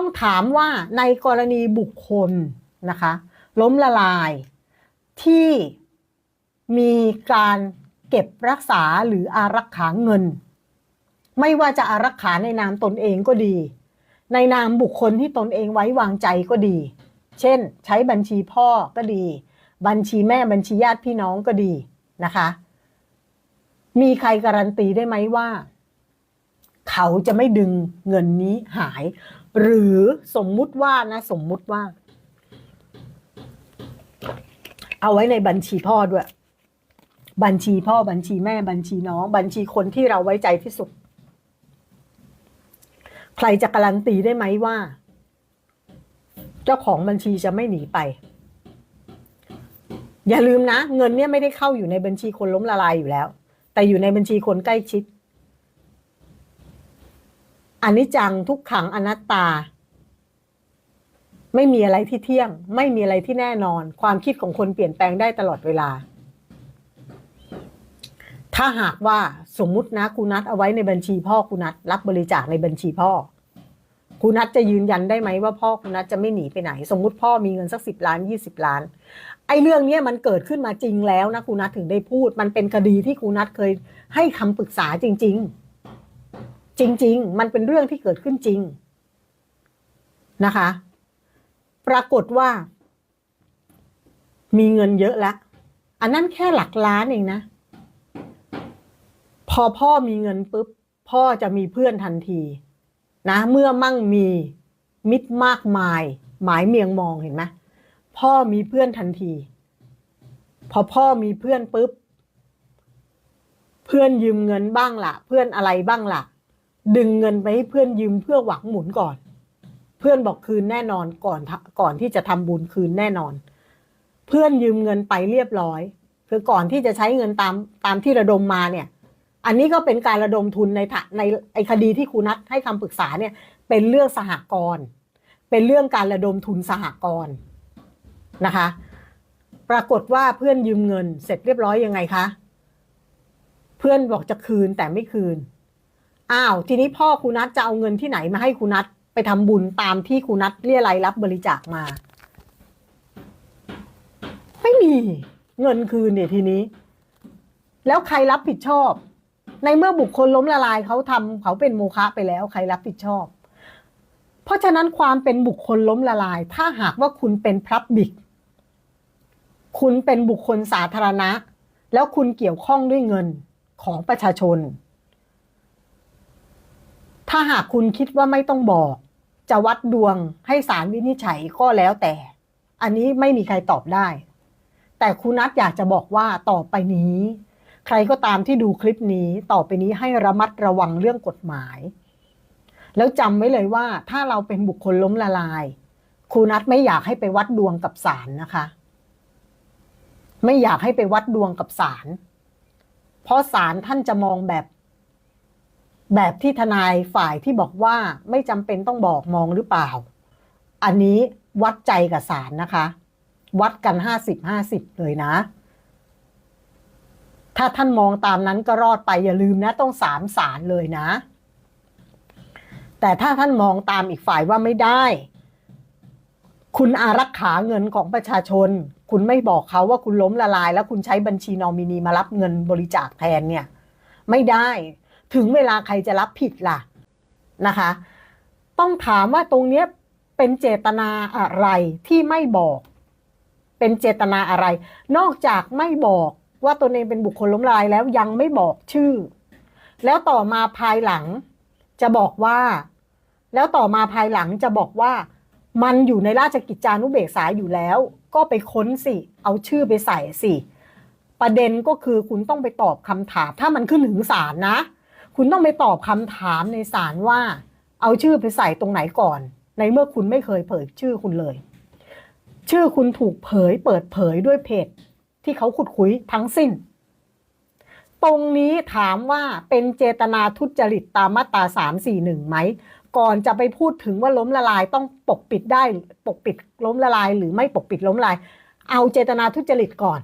ต้องถามว่าในกรณีบุคคลนะคะ ล้มละลายที่มีการเก็บรักษาหรืออารักขาเงิน ไม่ว่าจะอารักขาในนามตนเองก็ดี ในนามบุคคลที่ตนเองไว้วางใจก็ดี เช่น ใช้บัญชีพ่อก็ดี บัญชีแม่บัญชีญาติพี่น้องก็ดีนะคะ มีใครการันตีได้ไหมว่า เขาจะไม่ดึงเงินนี้หาย หรือสมมุติว่านะ สมมุติว่า เอาไว้ในบัญชีพ่อด้วย บัญชีพ่อบัญชีแม่บัญชีน้อง บัญชีคนที่เราไว้ใจที่สุด ใครจะการันตีได้ไหมว่า เจ้าของบัญชีจะไม่หนีไป อย่าลืมนะ เงินเนี่ยไม่ได้เข้าอยู่ในบัญชีคนล้มละลายอยู่แล้ว แต่อยู่ในบัญชีคนใกล้ชิด อันนี้จังทุกขังอนัตตา ไม่มีอะไรที่เที่ยง ไม่มีอะไรที่แน่นอน ความคิดของคนเปลี่ยนแปลงได้ตลอดเวลา ถ้าหากว่าสมมุตินะคุณนัดเอาไว้ในบัญชีพ่อคุณนัดรับบริจาคในบัญชีพ่อคุณนัทจะยืนยันได้ไหมว่าพ่อคุณนัทจะไม่หนีไปไหน สมมุติพ่อมีเงินสักสิบล้านยี่สิบล้าน ไอ้เรื่องนี้มันเกิดขึ้นมาจริงแล้วนะคุณนัทถึงได้พูด มันเป็นคดีที่คุณนัทเคยให้คำปรึกษาจริง ๆ จริง ๆ มันเป็นเรื่องที่เกิดขึ้นจริงนะคะ ปรากฏว่า มีเงินเยอะแล้ว อันนั้นแค่หลักล้านเองนะ พอพ่อมีเงินปุ๊บ พ่อจะมีเพื่อนทันทีนะ เมื่อมั่งมีมิตรมากมาย หมายเมียงมองเห็นไหมพ่อมีเพื่อนทันที พอพ่อมีเพื่อนปุ๊บ เพื่อนยืมเงินบ้างละ่ะ เพื่อนอะไรบ้างละ่ะ ดึงเงินไปให้เพื่อนยืมเพื่อหวังหมุนก่อน เพื่อนบอกคืนแน่นอนก่อนก่อนที่จะทำบุญคืนแน่นอน เพื่อนยืมเงินไปเรียบร้อย คือก่อนที่จะใช้เงินตามตามที่ระดมมาเนี่ย อันนี้ก็เป็นการระดมทุนในในไอคดีที่ครูนัทให้คำปรึกษาเนี่ย เป็นเรื่องสหกรณ์เป็นเรื่องการระดมทุนสหกรณ์นะคะ ปรากฏว่าเพื่อนยืมเงินเสร็จเรียบร้อยยังไงคะ เพื่อนบอกจะคืนแต่ไม่คืน อ้าวทีนี้พ่อครูนัทจะเอาเงินที่ไหนมาให้ครูนัทไปทำบุญตามที่ครูนัทเรียรายรับบริจาคมา ไม่มีเงินคืนเนี่ยทีนี้ แล้วใครรับผิดชอบ ในเมื่อบุคคลล้มละลายเขาทำเขาเป็นโมฆะไปแล้ว ใครรับผิดชอบ เพราะฉะนั้นความเป็นบุคคลล้มละลาย ถ้าหากว่าคุณเป็นพรับบิกคุณเป็นบุคคลสาธารณะ แล้วคุณเกี่ยวข้องด้วยเงินของประชาชนาหากคุณคิดว่าไม่ต้องบอก จะวัดดวงให้ศาลวินิจฉัยก็แล้วแต่ อันนี้ไม่มีใครตอบได้ แต่คุณนัทอยากจะบอกว่าต่อไปนี้ ใครก็ตามที่ดูคลิปนี้ต่อไปนี้ให้ระมัดระวังเรื่องกฎหมาย แล้วจำไว้เลยว่าถ้าเราเป็นบุคคลล้มละลาย ครูนัทไม่อยากให้ไปวัดดวงกับศาลนะคะ ไม่อยากให้ไปวัดดวงกับศาลเพราะศาลท่านจะมองแบบ แบบที่ทนายฝ่ายที่บอกว่าไม่จำเป็นต้องบอกมองหรือเปล่า อันนี้วัดใจกับศาลนะคะ วัดกันห้าสิบห้าสิบเลยนะ ถ้าท่านมองตามนั้นก็รอดไปอย่าลืมนะต้องสามสารเลยนะ แต่ถ้าท่านมองตามอีกฝ่ายว่าไม่ได้ คุณอารักขาเงินของประชาชน คุณไม่บอกเขาว่าคุณล้มละลาย แล้วคุณใช้บัญชีนอมินีมารับเงินบริจาคแทนเนี่ย ไม่ได้ ถึงเวลาใครจะรับผิดล่ะนะคะ ต้องถามว่าตรงเนี้ยเป็นเจตนาอะไรที่ไม่บอก เป็นเจตนาอะไร นอกจากไม่บอกว่าตนเองเป็นบุคคลล้มลายแล้วยังไม่บอกชื่อ แล้วต่อมาภายหลังจะบอกว่า แล้วต่อมาภายหลังจะบอกว่า มันอยู่ในราชกิจจานุเบกษาอยู่แล้ว ก็ไปค้นสิ เอาชื่อไปใส่สิ ประเด็นก็คือคุณต้องไปตอบคำถาม ถ้ามันขึ้นถึงศาลนะ คุณต้องไปตอบคำถามในศาลว่า เอาชื่อไปใส่ตรงไหนก่อน ในเมื่อคุณไม่เคยเผยชื่อคุณเลย ชื่อคุณถูกเผยเปิดเผยด้วยเพจที่เขาขุดคุยทั้งสิ้น ตรงนี้ถามว่าเป็นเจตนาทุจริตตามมาตราสามสี่หนึ่งไหมก่อนจะไปพูดถึงว่าล้มละลายต้องปกปิดได้ปกปิดล้มละลาย หรือไม่ปกปิดล้มละลาย เอาเจตนาทุจริตก่อน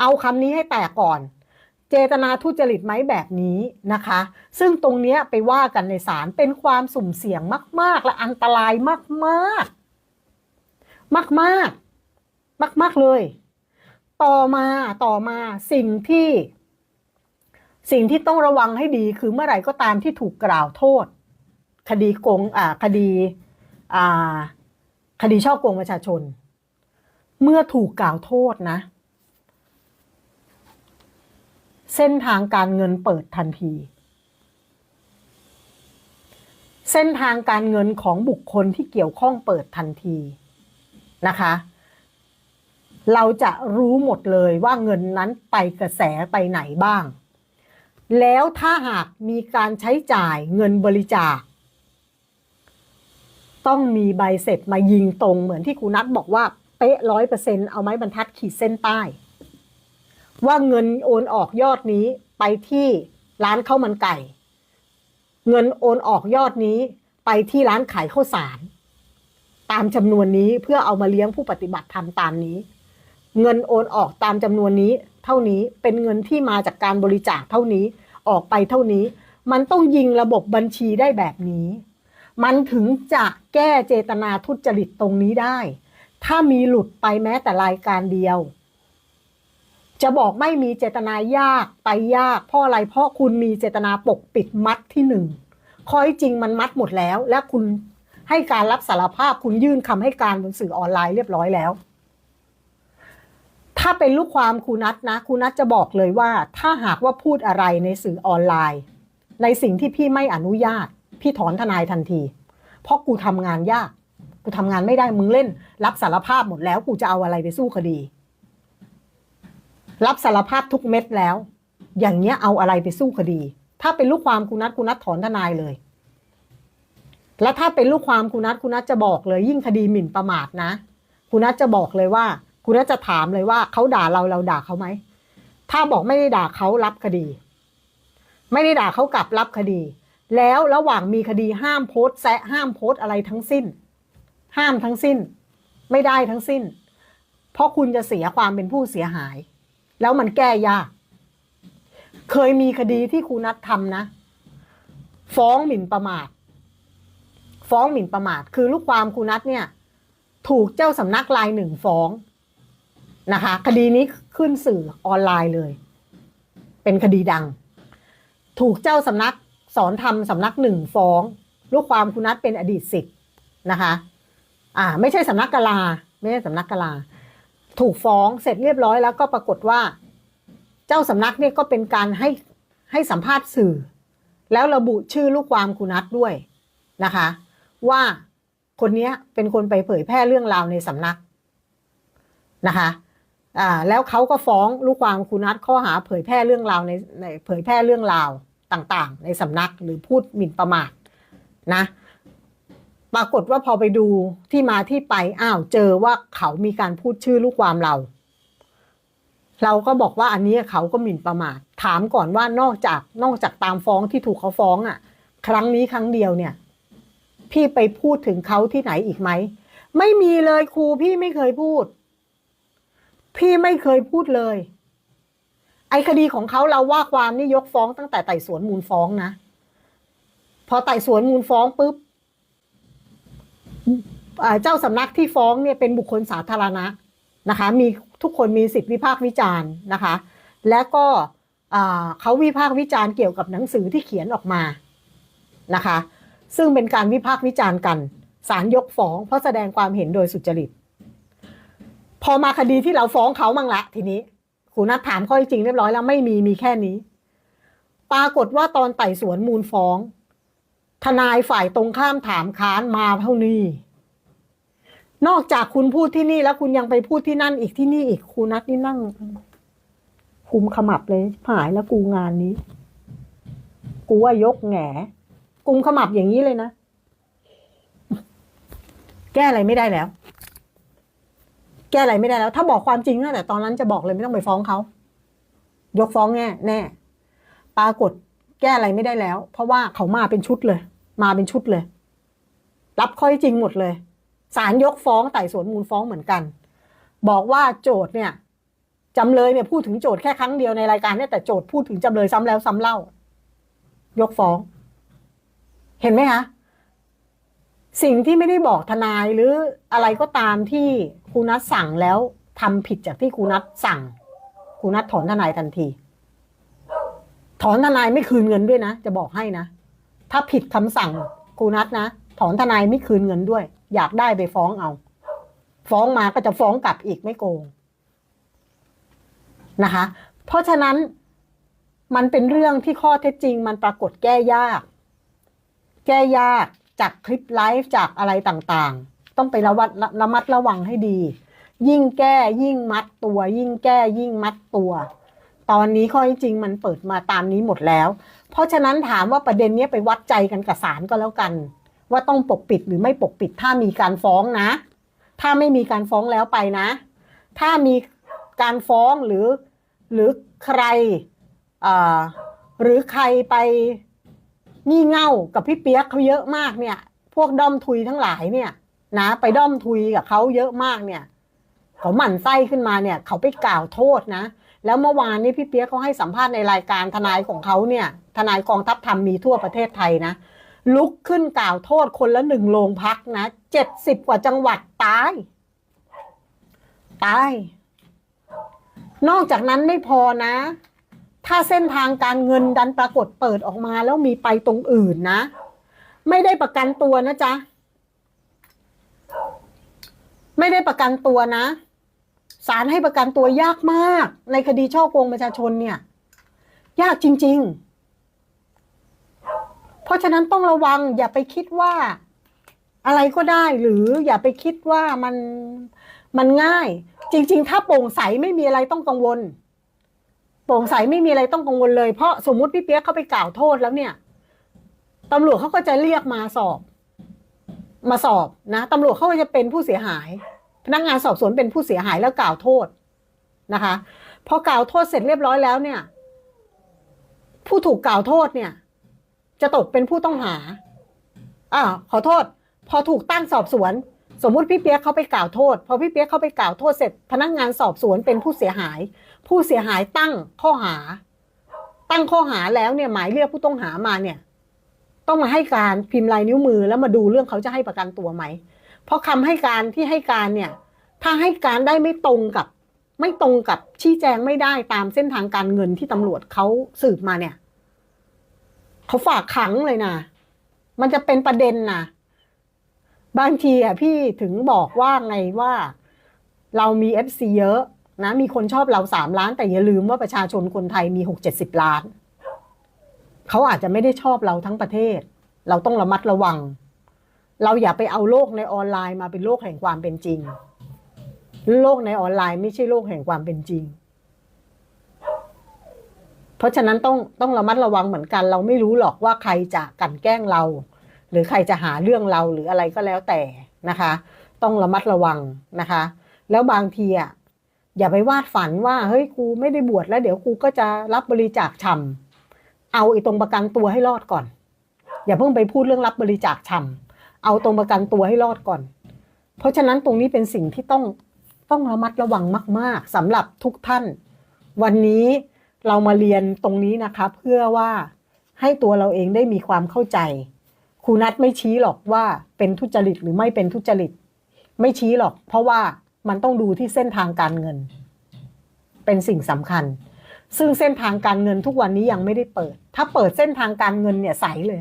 เอาคำนี้ให้แตกก่อน เจตนาทุจริตไหมแบบนี้นะคะ ซึ่งตรงนี้ไปว่ากันในศาลเป็นความสุ่มเสี่ยงมาก ๆ และอันตรายมาก ๆ มากๆมากๆเลย ต่อมาต่อมาสิ่งที่ สิ่งที่ต้องระวังให้ดีคือเมื่อไหร่ก็ตามที่ถูกกล่าวโทษ คดีโกงอ่าคดีอ่าคดีช่อโกงประชาชน เมื่อถูกกล่าวโทษนะ เส้นทางการเงินเปิดทันที เส้นทางการเงินของบุคคลที่เกี่ยวข้องเปิดทันทีนะคะ เราจะรู้หมดเลยว่าเงินนั้นไปกระแสไปไหนบ้าง แล้วถ้าหากมีการใช้จ่ายเงินบริจาค ต้องมีใบเสร็จมายิงตรงเหมือนที่ครูนัทบอกว่าเป๊ะร้อยเปอร์เซ็นเอาไม้บรรทัดขีดเส้นใต้ ว่าเงินโอนออกยอดนี้ไปที่ร้านข้าวมันไก่ เงินโอนออกยอดนี้ไปที่ร้านขายข้าวสาร ตามจำนวนนี้เพื่อเอามาเลี้ยงผู้ปฏิบัติธรรมตามนี้ เงินโอนออกตามจำนวนนี้ เท่านี้เป็นเงินที่มาจากการบริจาคเท่านี้ออกไปเท่านี้ มันต้องยิงระบบบัญชีได้แบบนี้ มันถึงจะแก้เจตนาทุจริตตรงนี้ได้ ถ้ามีหลุดไปแม้แต่รายการเดียว จะบอกไม่มีเจตนายากไปยากเพราะอะไรเพราะคุณมีเจตนาปกปิดมัดที่หนึ่งข้อที่จริงมันมัดหมดแล้ว และคุณให้การรับสารภาพคุณยื่นคำให้การบนสื่อออนไลน์เรียบร้อยแล้ว ถ้าเป็นลูกความครูนัทนะครูนัทจะบอกเลยว่า ถ้าหากว่าพูดอะไรในสื่อออนไลน์ ในสิ่งที่พี่ไม่อนุญาต พี่ถอนทนายทันที เพราะกูทำงานยาก กูทำงานไม่ได้มึงเล่น รับสารภาพหมดแล้วกูจะเอาอะไรไปสู้คดี รับสารภาพทุกเม็ดแล้ว อย่างเงี้ยเอาอะไรไปสู้คดี ถ้าเป็นลูกความคุณนัทคุณนัทถอนทนายเลย แล้วถ้าเป็นลูกความคุณนัทคุณนัทจะบอกเลย ยิ่งคดีหมิ่นประมาทนะ คุณนัทจะบอกเลยว่า คุณนัทจะถามเลยว่าเขาด่าเราเราด่าเขาไหมถ้าบอกไม่ได้ด่าเขารับคดี ไม่ได้ด่าเขากลับรับคดี แล้วระหว่างมีคดีห้ามโพสต์แซะห้ามโพสต์อะไรทั้งสิ้น ห้ามทั้งสิ้น ไม่ได้ทั้งสิ้น เพราะคุณจะเสียความเป็นผู้เสียหาย แล้วมันแก้ยาก เคยมีคดีที่ครูนัดทำนะ ฟ้องหมิ่นประมาท ฟ้องหมิ่นประมาท คือลูกความครูนัดเนี่ย ถูกเจ้าสำนักรายหนึ่งฟ้องนะคะ คดีนี้ขึ้นสื่อออนไลน์เลย เป็นคดีดัง ถูกเจ้าสำนักสอนธรรมสำนักหนึ่งฟ้อง ลูกความคุณนัทเป็นอดีตศิษย์นะคะ อ่า ไม่ใช่สำนักกลา ไม่ใช่สำนักกลา ถูกฟ้องเสร็จเรียบร้อยแล้วก็ปรากฏว่า เจ้าสำนักเนี่ยก็เป็นการให้ให้สัมภาษณ์สื่อ แล้วระบุชื่อลูกความคุณนัทด้วยนะคะ ว่าคนนี้เป็นคนไปเผยแพร่เรื่องราวในสำนักนะคะอ่าแล้วเขาก็ฟ้องลูกความคุณนัทข้อหาเผยแพร่เรื่องราวในในเผยแพร่เรื่องราวต่างๆ ในสำนักหรือพูดหมิ่นประมาทนะ ปรากฏว่าพอไปดูที่มาที่ไปอ้าวเจอว่าเขามีการพูดชื่อลูกความเรา เราก็บอกว่าอันนี้เขาก็หมิ่นประมาทถามก่อนว่านอกจากนอกจากตามฟ้องที่ถูกเขาฟ้องอะ ครั้งนี้ครั้งเดียวเนี่ย พี่ไปพูดถึงเขาที่ไหนอีกไหมไม่มีเลยครูพี่ไม่เคยพูด พี่ไม่เคยพูดเลย ไอ้คดีของเขาเราว่าความนี่ยกฟ้องตั้งแต่ไต่สวนมูลฟ้องนะ พอไต่สวนมูลฟ้องปุ๊บ เจ้าสำนักที่ฟ้องเนี่ยเป็นบุคคลสาธารณะนะคะมีทุกคนมีสิทธิวิพากษ์วิจารณ์นะคะ และก็เขาวิพากษ์วิจารณ์เกี่ยวกับหนังสือที่เขียนออกมานะคะ ซึ่งเป็นการวิพากษ์วิจารณ์กันศาลยกฟ้องเพราะแสดงความเห็นโดยสุจริต พอมาคดีที่เราฟ้องเขามั่งละทีนี้ครูนัดถามข้อจริงเรียบร้อยแล้วไม่มีมีแค่นี้ ปรากฏว่าตอนไต่สวนมูลฟ้อง ทนายฝ่ายตรงข้ามถามค้านมาเท่านี้ นอกจากคุณพูดที่นี่แล้วคุณยังไปพูดที่นั่นอีกที่นี่อีกครูนัดนี่นั่งคุมขมับเลยหายแล้วกูงานนี้ กูว่ายกแหงกุมขมับอย่างนี้เลยนะ แก้อะไรไม่ได้แล้ว แก้อะไรไม่ได้แล้ว ถ้าบอกความจริงตั้งแต่ตอนนั้นจะบอกเลยไม่ต้องไปฟ้องเขา ยกฟ้องแน่แน่ ปรากฏแก้อะไรไม่ได้แล้ว เพราะว่าเขามาเป็นชุดเลย มาเป็นชุดเลย รับข้อเท็จจริงหมดเลยศาลยกฟ้องไต่สวนมูลฟ้องเหมือนกัน บอกว่าโจทย์เนี่ยจำเลยเนี่ยพูดถึงโจทย์แค่ครั้งเดียวในรายการเนี่ยแต่โจทย์พูดถึงจำเลยซ้ำแล้วซ้ำเล่า ยกฟ้อง เห็นไหมคะสิ่งที่ไม่ได้บอกทนายหรืออะไรก็ตามที่ครูนัทสั่งแล้วทำผิดจากที่ครูนัทสั่งครูนัทถอนทนายทันที ถอนทนายไม่คืนเงินด้วยนะ จะบอกให้นะ ถ้าผิดคำสั่งครูนัทนะ ถอนทนายไม่คืนเงินด้วย อยากได้ไปฟ้องเอา ฟ้องมาก็จะฟ้องกลับอีกไม่โกงนะคะ เพราะฉะนั้นมันเป็นเรื่องที่ข้อเท็จจริง มันปรากฏแก้ยาก แก้ยากจากคลิปไลฟ์จากอะไรต่างๆ ต้องไประวัดระระมัดระวังให้ดี ยิ่งแก้ยิ่งมัดตัว ยิ่งแก้ยิ่งมัดตัว ตอนนี้ข้อเท็จจริงมันเปิดมาตามนี้หมดแล้ว เพราะฉะนั้นถามว่าประเด็นนี้ไปวัดใจกันกับศาลก็แล้วกัน ว่าต้องปกปิดหรือไม่ปกปิดถ้ามีการฟ้องนะ ถ้าไม่มีการฟ้องแล้วไปนะ ถ้ามีการฟ้องหรือหรือใครอ่าหรือใครไปงี่เง่ากับพี่เปียกเขาเยอะมากเนี่ย พวกด้อมทุยทั้งหลายเนี่ยนะไปด้อมทุยกับเขาเยอะมากเนี่ย เขาหมั่นไส้ขึ้นมาเนี่ย เขาไปกล่าวโทษนะ แล้วเมื่อวานนี้พี่เปียกเขาให้สัมภาษณ์ในรายการทนายของเขาเนี่ย ทนายกองทัพธรรมมีทั่วประเทศไทยนะ ลุกขึ้นกล่าวโทษคนละหนึ่งโรงพักนะเจ็ดสิบกว่าจังหวัดตาย ตาย นอกจากนั้นไม่พอนะ ถ้าเส้นทางการเงินดันปรากฏเปิดออกมาแล้วมีไปตรงอื่นนะ ไม่ได้ประกันตัวนะจ๊ะไม่ได้ประกันตัวนะ ศาลให้ประกันตัวยากมาก ในคดีช่อโกงประชาชนเนี่ย ยากจริง ๆ เพราะฉะนั้นต้องระวัง อย่าไปคิดว่า อะไรก็ได้หรืออย่าไปคิดว่ามันมันง่าย จริง ๆ ถ้าโปร่งใสไม่มีอะไรต้องกังวล โปร่งใสไม่มีอะไรต้องกังวลเลยเพราะสมมุติพี่เปียกเขาไปกล่าวโทษแล้วเนี่ยตำรวจเขาก็จะเรียกมาสอบ มาสอบนะตำรวจเขาก็จะเป็นผู้เสียหาย พนักงานสอบสวนเป็นผู้เสียหายแล้วกล่าวโทษนะคะพอกล่าวโทษเสร็จเรียบร้อยแล้วเนี่ย ผู้ถูกกล่าวโทษเนี่ย จะตกเป็นผู้ต้องหาอ่าขอโทษ พอถูกตั้งสอบสวน สมมุติพี่เปียกเขาไปกล่าวโทษ พอพี่เปียกเขาไปกล่าวโทษเสร็จ พนักงานสอบสวนเป็นผู้เสียหาย ผู้เสียหายตั้งข้อหา ตั้งข้อหาแล้วเนี่ย หมายเรียกผู้ต้องหามาเนี่ย ต้องมาให้การพิมพ์ลายนิ้วมือแล้วมาดูเรื่องเขาจะให้ประกันตัวไหม เพราะคำให้การที่ให้การเนี่ย ถ้าให้การได้ไม่ตรงกับ ไม่ตรงกับชี้แจงไม่ได้ตามเส้นทางการเงินที่ตำรวจเขาสืบมาเนี่ยเขาฝากขังเลยนะมันจะเป็นประเด็นนะบางทีอะพี่ถึงบอกว่าไงว่า เรามีเอฟซีเยอะนะมีคนชอบเราสามล้าน แต่อย่าลืมว่าประชาชนคนไทยมีหกเจ็ดสิบล้าน เขาอาจจะไม่ได้ชอบเราทั้งประเทศ เราต้องระมัดระวัง เราอย่าไปเอาโลกในออนไลน์มาเป็นโลกแห่งความเป็นจริง โลกในออนไลน์ไม่ใช่โลกแห่งความเป็นจริง เพราะฉะนั้นต้องต้องระมัดระวังเหมือนกัน เราไม่รู้หรอกว่าใครจะกลั่นแกล้งเรา หรือใครจะหาเรื่องเราหรืออะไรก็แล้วแต่นะคะ ต้องระมัดระวังนะคะ แล้วบางทีอะอย่าไปวาดฝันว่าเฮ้ยกูไม่ได้บวชแล้ว เดี๋ยวกูก็จะรับบริจาคชำเอาไอ้ตรงประกันตัวให้รอดก่อน อย่าเพิ่งไปพูดเรื่องรับบริจาคชำ เอาตรงประกันตัวให้รอดก่อน เพราะฉะนั้นตรงนี้เป็นสิ่งที่ต้องต้องระมัดระวังมาก ๆสำหรับทุกท่าน วันนี้เรามาเรียนตรงนี้นะคะ เพื่อว่าให้ตัวเราเองได้มีความเข้าใจครูนัทไม่ชี้หรอกว่าเป็นทุจริตหรือไม่เป็นทุจริต ไม่ชี้หรอก เพราะว่ามันต้องดูที่เส้นทางการเงิน เป็นสิ่งสำคัญ ซึ่งเส้นทางการเงินทุกวันนี้ยังไม่ได้เปิด ถ้าเปิดเส้นทางการเงินเนี่ยใสเลย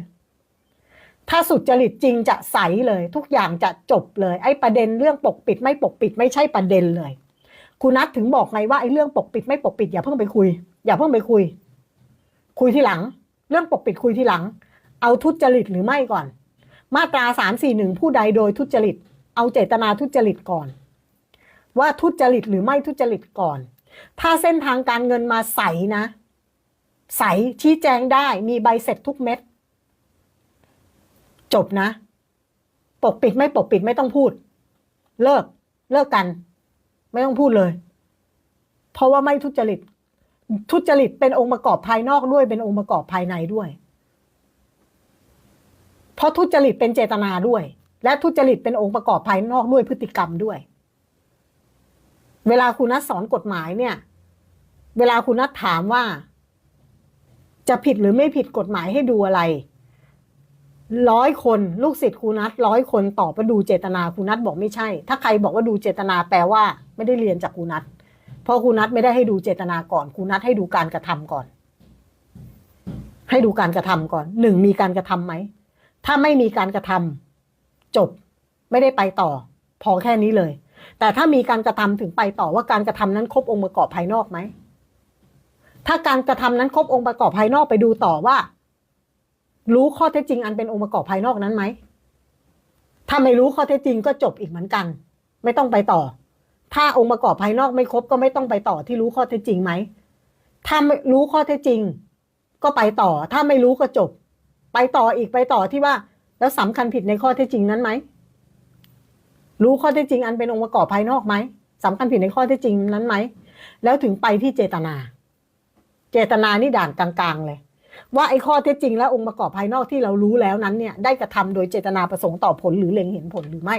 ถ้าสุจริตจริงจะใสเลย ทุกอย่างจะจบเลย ไอ้ประเด็นเรื่องปกปิดไม่ปกปิดไม่ใช่ประเด็นเลยครูนัทถึงบอกไงว่าไอ้เรื่องปกปิดไม่ปกปิดอย่าเพิ่งไปคุย อย่าเพิ่งไปคุย คุยทีหลัง เรื่องปกปิดคุยทีหลัง เอาทุจริตหรือไม่ก่อน มาตราสามสี่หนึ่งผู้ใดโดยทุจริต เอาเจตนาทุจริตก่อน ว่าทุจริตหรือไม่ทุจริตก่อน ถ้าเส้นทางการเงินมาใสนะ ใสชี้แจงได้มีใบเสร็จทุกเม็ด จบนะ ปกปิดไม่ปกปิดไม่ต้องพูด เลิกเลิกกัน ไม่ต้องพูดเลย เพราะว่าไม่ทุจริต ทุจริตเป็นองค์ประกอบภายนอกด้วยเป็นองค์ประกอบภายในด้วย เพราะทุจริตเป็นเจตนาด้วย และทุจริตเป็นองค์ประกอบภายนอกด้วยพฤติกรรมด้วย เวลาคุณนัทสอนกฎหมายเนี่ย เวลาคุณนัทถามว่า จะผิดหรือไม่ผิดกฎหมายให้ดูอะไร ร้อยคนลูกศิษย์ครูนัทร้อยคนตอบว่าดูเจตนาครูนัทบอกไม่ใช่ ถ้าใครบอกว่าดูเจตนาแปลว่า ไม่ได้เรียนจากครูนัทเพราะครูนัทไม่ได้ให้ดูเจตนาก่อนครูนัทให้ดูการกระทำก่อน ให้ดูการกระทำก่อนหนึ่งมีการกระทำไหมถ้าไม่มีการกระทำจบ ไม่ได้ไปต่อ พอแค่นี้เลย แต่ถ้ามีการกระทำถึงไปต่อว่าการกระทำนั้นครบองค์ประกอบภายนอกไหมถ้าการกระทำนั้นครบองค์ประกอบภายนอกไปดูต่อว่า รู้ข้อเท็จจริงอันเป็นองค์ประกอบภายนอกนั้นไหมถ้าไม่รู้ข้อเท็จจริงก็จบอีกเหมือนกัน ไม่ต้องไปต่อ ถ้าองค์ประกอบภายนอกไม่ครบก็ไม่ต้องไปต่อที่รู้ข้อเท็จจริงไหมถ้าไม่รู้ข้อเท็จจริง ก็ไปต่อ ถ้าไม่รู้ก็จบ ไปต่ออีกไปต่อที่ว่า แล้วสำคัญผิดในข้อเท็จจริงนั้นไหมรู้ข้อเท็จจริงอันเป็นองค์ประกอบภายนอกไหมสำคัญผิดในข้อเท็จจริงนั้นไหมแล้วถึงไปที่เจตนา เจตนานี่ด่านกลางๆเลย ว่าไอ้ข้อเท็จจริงและองค์ประกอบภายนอกที่เรารู้แล้วนั้นเนี่ยได้กระทำโดยเจตนาประสงค์ต่อผลหรือเล็งเห็นผลหรือไม่